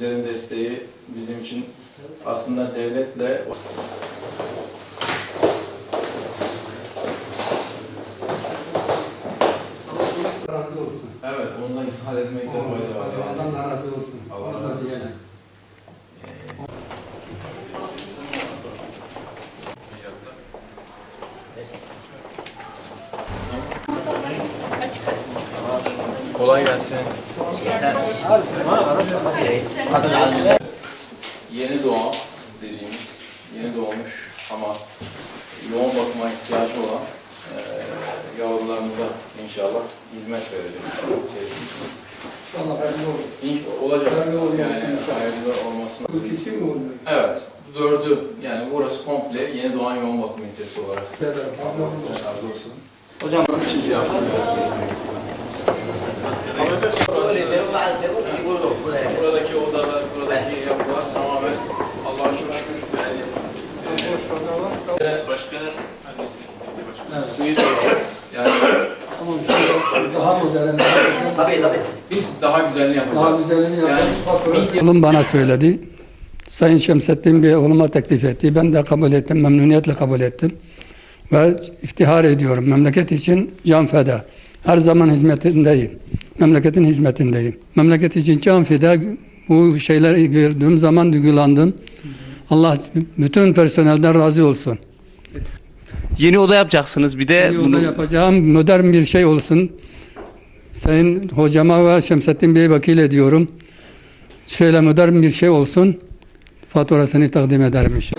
sizlerin desteği bizim için aslında devletle evet onu da ifade etmekte fayda var. Allah razı olsun. Allah razı olsun. Kolay gelsin. Yeni doğan dediğimiz, yeni doğmuş ama yoğun bakıma ihtiyacı olan eee yavrularımıza inşallah hizmet vereceğiz. İnşallah hayırlı olur. İnş- olacak Hayırlı olsun yani inşallah. hayırlı olmasını. Bu kişi mi oluyor? Evet, dördü yani burası komple yeni doğan yoğun bakım ünitesi olarak. Allah razı olsun. Hocam Şimdi yaptım. Başkanın annesi. Yani Tamam şöyle daha modern, daha güzel. biz daha güzelini Daha yapacağız. güzelini yapacağız. Yani Oğlum bana söyledi. Sayın Şemsettin Bey oğluma teklif etti. Ben de kabul ettim, memnuniyetle kabul ettim. Ve iftihar ediyorum. Memleket için can feda. Her zaman hizmetindeyim. Memleketin hizmetindeyim. Memleket için can feda. Bu şeyleri gördüğüm zaman duygulandım. Allah bütün personelden razı olsun. Yeni oda yapacaksınız bir de Yolda bunu yapacağım modern bir şey olsun. Sayın hocama ve Şemsettin Bey'e vakil ediyorum. Şöyle modern bir şey olsun. Faturasını takdim edermiş. şey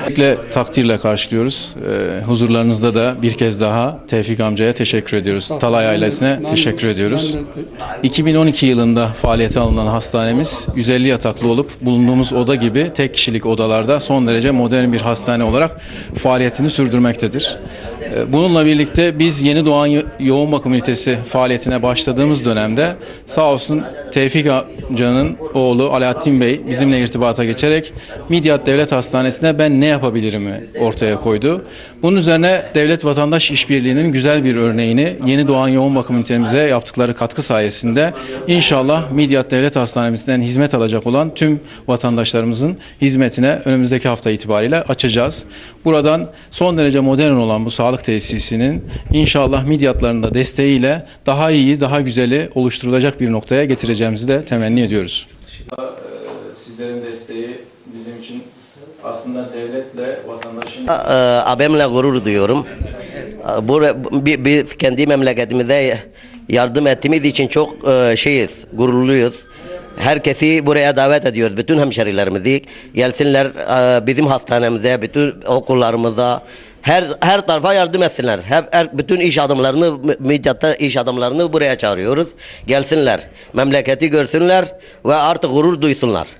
Öncelikle takdirle karşılıyoruz. Ee, huzurlarınızda da bir kez daha Tevfik amcaya teşekkür ediyoruz. Talay ailesine teşekkür ediyoruz. 2012 yılında faaliyete alınan hastanemiz 150 yataklı olup bulunduğumuz oda gibi tek kişilik odalarda son derece modern bir hastane olarak faaliyetini sürdürmektedir. Ee, Bununla birlikte biz yeni doğan yo- yoğun bakım ünitesi faaliyetine başladığımız dönemde sağ olsun Tevfik amcanın oğlu Alaaddin Bey bizimle irtibata geçerek Midyat Devlet Hastanesi'ne ben ne yapabilirimi ortaya koydu. Bunun üzerine devlet vatandaş işbirliğinin güzel bir örneğini yeni doğan yoğun bakım ünitemize yaptıkları katkı sayesinde inşallah Midyat Devlet Hastanemizden hizmet alacak olan tüm vatandaşlarımızın hizmetine önümüzdeki hafta itibariyle açacağız. Buradan son derece modern olan bu sağlık tesisinin inşallah Midyatların da desteğiyle daha iyi, daha güzeli oluşturulacak bir noktaya getireceğimizi de temenni ediyoruz. Sizlerin desteği bizim için aslında devletle vatandaşın Ee, abimle gurur duyuyorum. Bu bi- biz kendi memleketimize yardım ettiğimiz için çok e, şeyiz, gururluyuz. Herkesi buraya davet ediyoruz. Bütün hemşerilerimizi gelsinler e, bizim hastanemize, bütün okullarımıza, her her tarafa yardım etsinler. Hep her, bütün iş adamlarını, Midyat'ta iş adamlarını buraya çağırıyoruz. Gelsinler, memleketi görsünler ve artık gurur duysunlar.